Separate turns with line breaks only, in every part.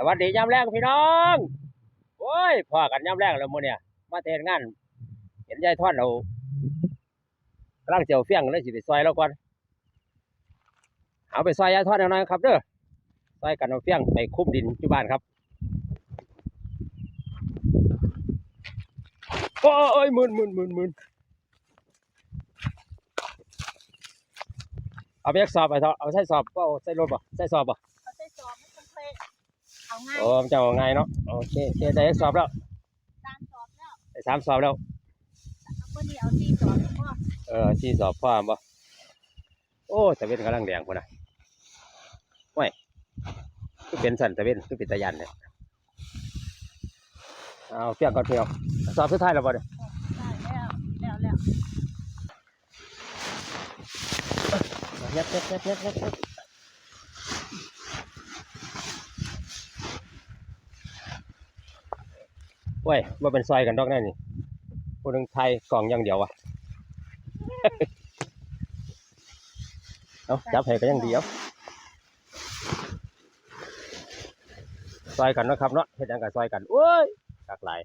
สวัสดียามแรกพี่น้องโอ้ยพอกันยามแรกแล้วมื้อเนี่ยมาเทศงาน เห็นยายท่อนเรากำลังเจียวเฟี้ยงเลยสิไปซอยเราก่อนเอาไปซอยยายท่อนหน่อยครับเด้อซอยกันเอาเฟี้ยงไปคุ้มดินอยู่บ้านครับโอ้ยมึนมึนมึนมึนเอาไปสอบไปเถอะเอาใส่สอบก็เอาใส่รถบ่ใส่สอบบ่
เอาง่าย
โอ้มันจะเอาไงเนาะโอเคโอเคได้ยักสอบแล้ว
ตามซอมแล้ว
ได้สามสอบแล้ว
เอาเมื่อนี้เอาที่ซอมแล้วก็
เออที่สอบพ่อบ่โอ้ตะเวนกำลังแดงพุ่นนะว้ยคือเป็นสันตะเวนคือเป็นตะยันเนี่ยเอาเปียกก่อนเพียวสอบสุดท้ายแล้วบ่เนี่ย
ได้แล้วแล้วแล้ว
เน็บเน็บเน็บเน็บเน็บเน็บ ว้ยว่าเป็นซอยกันดอกแน่นี่ผู้หนึงไทยกล่องอย่างเดียววะเอาจับให้ก็ยังดีเอาซอยกันเนาะครับเนาะเฮ็ดหยังกันซอยกันโอ้ยหลากหลาย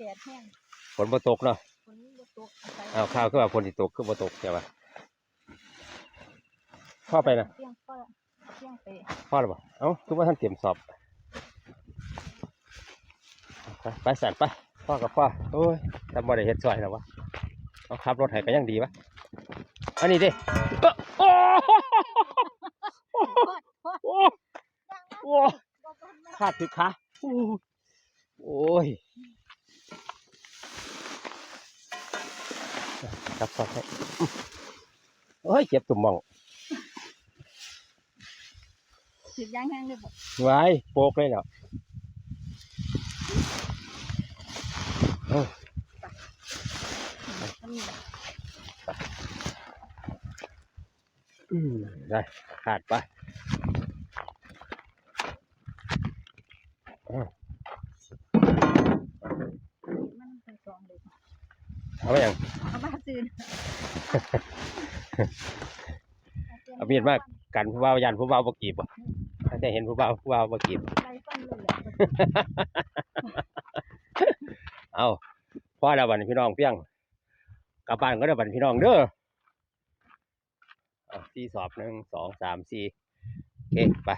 แดดแห้ง
ฝนบ่ตกเนาะ
ฝนบ่ตกเอาไป
เอาข้าวคือว่าฝนสิตกคือบ่ตกใช่ปะ พ่อไปนะ
เที่ยงก็เที่ยงไป
พ่อหรือเปล่าเอ้าคือว่าท่านเตรียมสอบไปไปสั่นไปพ่อกับพ่อโอ้ยทำบ่ได้เฮ็ดซอยแล้ววะเอาขับรถให้ก็ยังดีวะอันนี้ดิเอ้อโอ้โอ้โอ้
บ่บ่ไม่
ขาดถึกขาโอ้โอ้ยครับครับให้โอ้ยเจ็บตุ่มหมอง
สิบย่างแห้งเลยบ่
ไว้โปกเลยเนาะเอ้า
อันนี้
อืมได้ขาดไปอ้าว
มันเป็นซองเลย
เอาไปยัง
เอามาซื้อ
เอามีดมากันผู้บ่าวยันผู้บ่าวบกีบบ่ ถ้าจะเห็นผู้บ่าวผู้บ่าวบกีบ
ไล่ฟันเลยแหละ
เอาพ่อแล้วบัดนพี่น้องเพียงกลับบ้านก็ได้บัดนพี่น้องเด้อเอาที่สอบหนึ่งสองสามสี่โอเคไป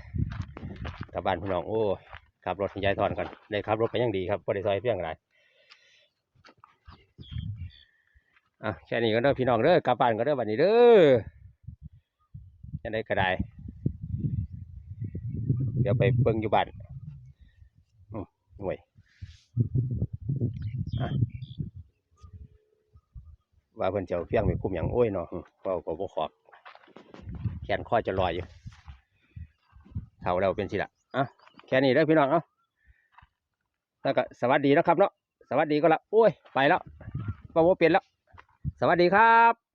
กลับบ้านพี่น้องโอ้ยขับรถให้ยายทอนก่อนได้ขับรถก็ยังดีครับพอได้ซอยเพียงไรอะแค่นี้ก็เด้อพี่น้องเด้อกลับบ้านก็เด้อบัดนี้เด้อจะได้กระไดเดี๋ยวไปเบิ่งอยู่บ้านอืมห่วยว่าเพิ่นจะเอาเพียงไปคุมอย่างโอ้ยเนาะเว้าก็บ่ขอบแขนคอจะลอยอยู่เท่าแล้วเป็นสิละอะแค่นี้เด้อพี่น้องเอ้าแล้วก็สวัสดีนะครับเนาะสวัสดีก็ละโอ้ยไปแล้วว่าบ่เป็นแล้ว สวัสดีครับ